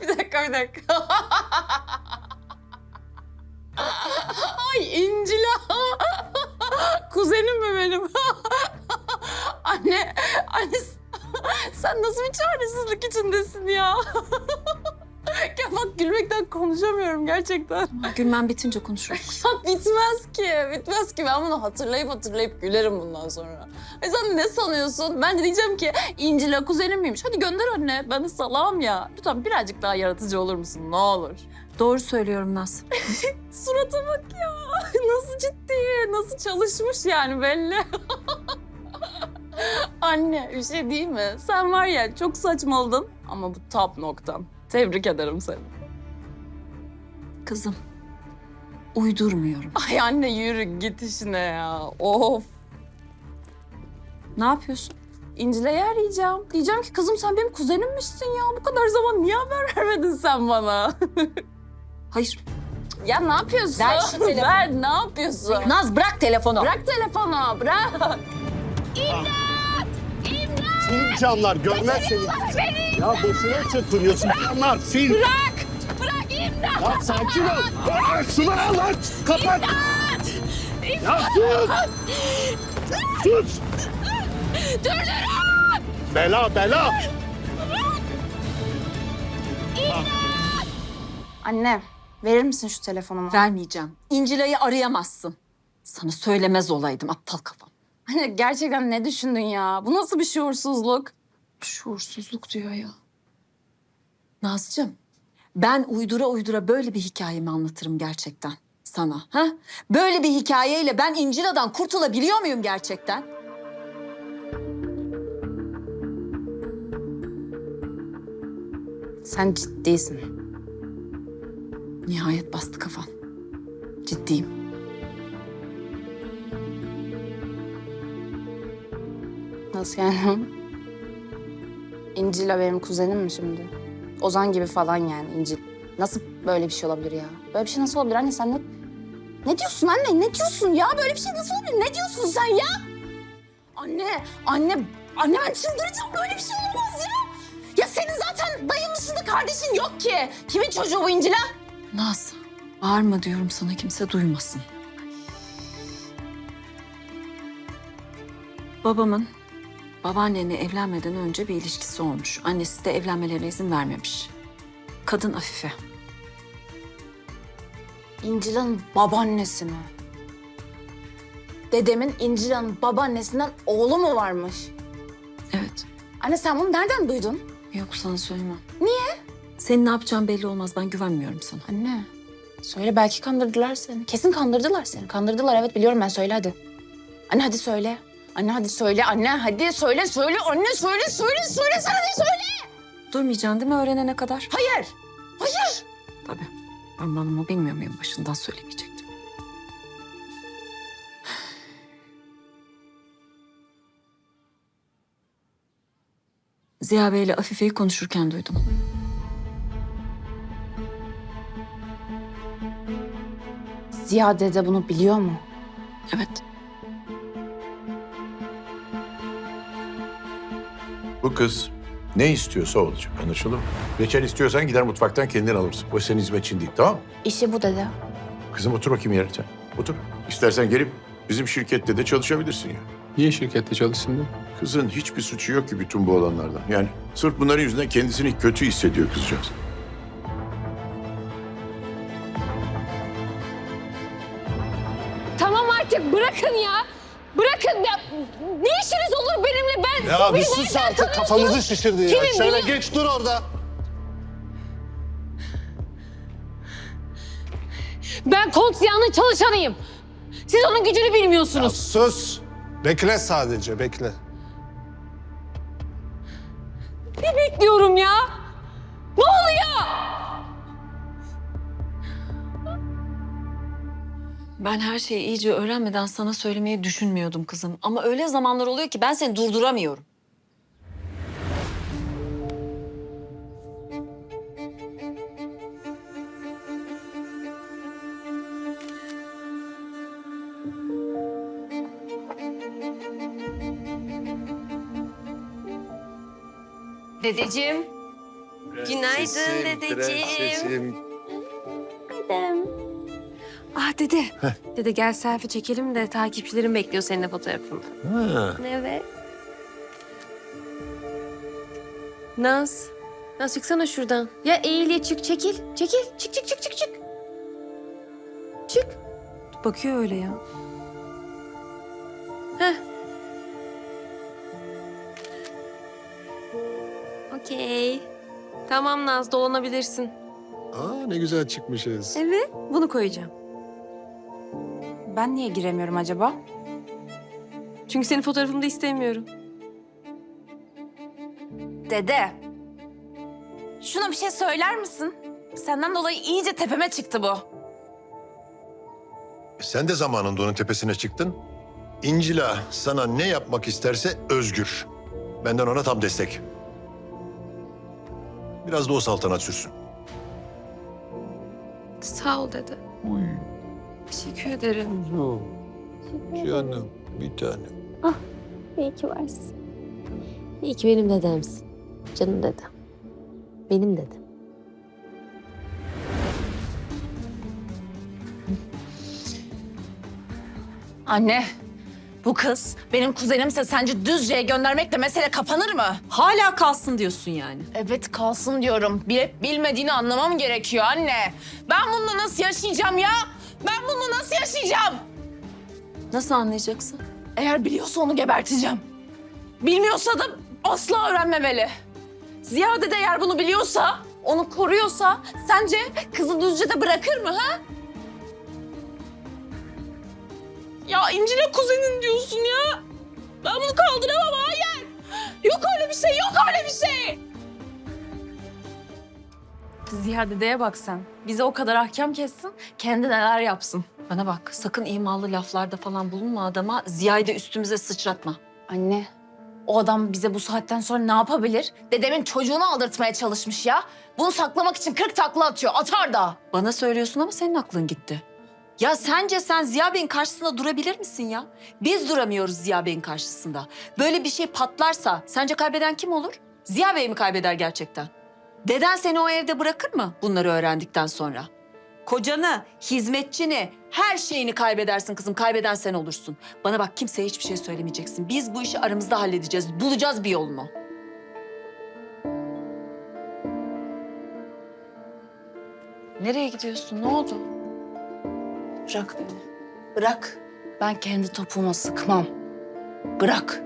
bir dakika bir dakika. Ay İncila. Kuzenim mi benim? anne, anne sen nasıl bir çaresizlik içindesin ya? Bak gülmekten konuşamıyorum gerçekten. Gülmen bitince konuşuruz. Ya bitmez ki, bitmez ki. Ben bunu hatırlayıp hatırlayıp gülerim bundan sonra. E sen ne sanıyorsun? Ben de diyeceğim ki İncil'e kuzenim miymiş? Hadi gönder anne, ben de salam ya. Lütfen birazcık daha yaratıcı olur musun? Ne olur. Doğru söylüyorum Naz. Surata bak ya. Nasıl ciddi, nasıl çalışmış yani belli. Anne bir şey değil mi? Sen var ya çok saçmaladın ama bu top noktan. Tebrik ederim seni. Kızım, uydurmuyorum. Ay anne yürü git işine ya. Of. Ne yapıyorsun? İncile'yi arayacağım. Diyeceğim ki kızım sen benim kuzenimmişsin ya. Bu kadar zaman niye haber vermedin sen bana? Hayır. ya ne yapıyorsun? Ver şu telefonu. Ver ne yapıyorsun? Naz bırak telefonu. Bırak telefonu bırak. Sil camlar görmez seni. Ya boşuna çırpınıyorsun camlar sil. Bırak. İmdat. Ya sakin ol. Aa, şunu al aç. Kapat. Ya sus. Sus. Bela bela. Anne verir misin şu telefonumu? Vermeyeceğim. İncile'yi arayamazsın. Sana söylemez olaydım aptal kafam. Anne gerçekten ne düşündün ya? Bu nasıl bir şuursuzluk? Şuursuzluk diyor ya. Nazcığım, ben uydura uydura böyle bir hikayemi anlatırım gerçekten sana. Ha? Böyle bir hikayeyle ben İncila'dan kurtulabiliyor muyum gerçekten? Sen ciddisin. Nihayet bastı kafan. Ciddiyim. Nasıl yani? İncil'le benim kuzenim mi şimdi? Ozan gibi falan yani İncil. Nasıl böyle bir şey olabilir ya? Böyle bir şey nasıl olabilir anne sen ne... Ne diyorsun anne? Ne diyorsun ya? Böyle bir şey nasıl olabilir? Ne diyorsun sen ya? Anne, anne, anne ben çıldıracağım. Böyle bir şey olmaz ya. Ya senin zaten dayın dışında kardeşin yok ki. Kimin çocuğu bu İncil'e? Naz, bağırma diyorum sana kimse duymasın. Babamın babaannenle evlenmeden önce bir ilişkisi olmuş. Annesi de evlenmelerine izin vermemiş. Kadın Afife. İncil'in babaannesi mi? Dedemin İncil'in babaannesinden oğlu mu varmış? Evet. Anne sen bunu nereden duydun? Yok sana söylemem. Niye? Senin ne yapacağın belli olmaz. Ben güvenmiyorum sana. Anne söyle belki kandırdılar seni. Kesin kandırdılar seni. Kandırdılar evet biliyorum ben söyle hadi. Anne hadi söyle. Anne hadi söyle. Anne hadi söyle söyle. Anne söyle söyle söyle sana ne söyle. Durmayacaksın değil mi öğrenene kadar? Hayır. Hayır. Tabii. Ben malımı bilmiyor muyum? Başından söylemeyecektim. Ziya Bey'le Afife'yi konuşurken duydum. Ziya dede bunu biliyor mu? Evet. Bu kız ne istiyorsa olacak anlaşıldı mı? Reçel istiyorsan gider mutfaktan kendin alırsın. O senin hizmetçin değil tamam mı? İşi bu dede. Kızım otur bakayım yerine sen. Otur. İstersen gelip bizim şirkette de çalışabilirsin ya. Niye şirkette çalışsın diye? Kızın hiçbir suçu yok ki bütün bu olanlardan. Yani sırf bunların yüzünden kendisini kötü hissediyor kızcağız. Tamam artık bırakın ya. Bırakın ya. Ne işiniz olur benimle ben? Ya bir sus artık kafamızı şişirdi ya. Kimim, Şöyle benim- geç dur orada. Ben Kont Ziya'nın çalışanıyım. Siz onun gücünü Ya bilmiyorsunuz. sus. Bekle sadece bekle. Ne bekliyorum ya? Ben her şeyi iyice öğrenmeden sana söylemeyi düşünmüyordum kızım. Ama öyle zamanlar oluyor ki ben seni durduramıyorum. Dedeciğim. Günaydın dedeciğim. Dede. Dede gel selfie çekelim de takipçilerim bekliyor seninle fotoğrafını. Evet. Naz. Naz çıksana şuradan. Ya eğil çık çekil. Çekil. Çık çık çık çık çık. Çık. Bakıyor öyle ya. Heh. Okey. Tamam Naz dolanabilirsin. Aa ne güzel çıkmışız. Evet. Bunu koyacağım. Ben niye giremiyorum acaba? Çünkü senin fotoğrafını da istemiyorum. Dede. Şuna bir şey söyler misin? Senden dolayı iyice tepeme çıktı bu. Sen de zamanında onun tepesine çıktın. İncila sana ne yapmak isterse özgür. Benden ona tam destek. Biraz da o saltanat sürsün. Sağ ol dede. Teşekkür ederim. Canım bir tane. İyi ki varsın. İyi ki benim dedemsin. Canım dedem. Benim dedem. Anne, bu kız benim kuzenimse sence Düzce'ye göndermekle mesele kapanır mı? Hala kalsın diyorsun yani. Evet kalsın diyorum. Bilip bilmediğini anlamam gerekiyor anne. Ben bununla nasıl yaşayacağım ya? Ben bununla nasıl yaşayacağım? Nasıl anlayacaksın? Eğer biliyorsa onu geberteceğim. Bilmiyorsa da asla öğrenmemeli. Ziya dede eğer bunu biliyorsa, onu koruyorsa sence kızı Düzce'de bırakır mı ha? Ya İncil'e kuzenin diyorsun ya. Ziya dedeye bak sen. Bize o kadar ahkam kessin, kendi neler yapsın. Bana bak sakın imalı laflarda falan bulunma adama. Ziya'yı da üstümüze sıçratma. Anne, o adam bize bu saatten sonra ne yapabilir? Dedemin çocuğunu aldırtmaya çalışmış ya. Bunu saklamak için 40 takla atıyor, atar da. Bana söylüyorsun ama senin aklın gitti. Ya sence sen Ziya Bey'in karşısında durabilir misin ya? Biz duramıyoruz Ziya Bey'in karşısında. Böyle bir şey patlarsa sence kaybeden kim olur? Ziya Bey mi kaybeder gerçekten? Deden seni o evde bırakır mı bunları öğrendikten sonra? Kocanı, hizmetçini, her şeyini kaybedersin kızım. Kaybeden sen olursun. Bana bak kimseye hiçbir şey söylemeyeceksin. Biz bu işi aramızda halledeceğiz. Bulacağız bir yolunu. Nereye gidiyorsun? Ne oldu? Bırak beni. Bırak. Ben kendi topuğuma sıkmam. Bırak.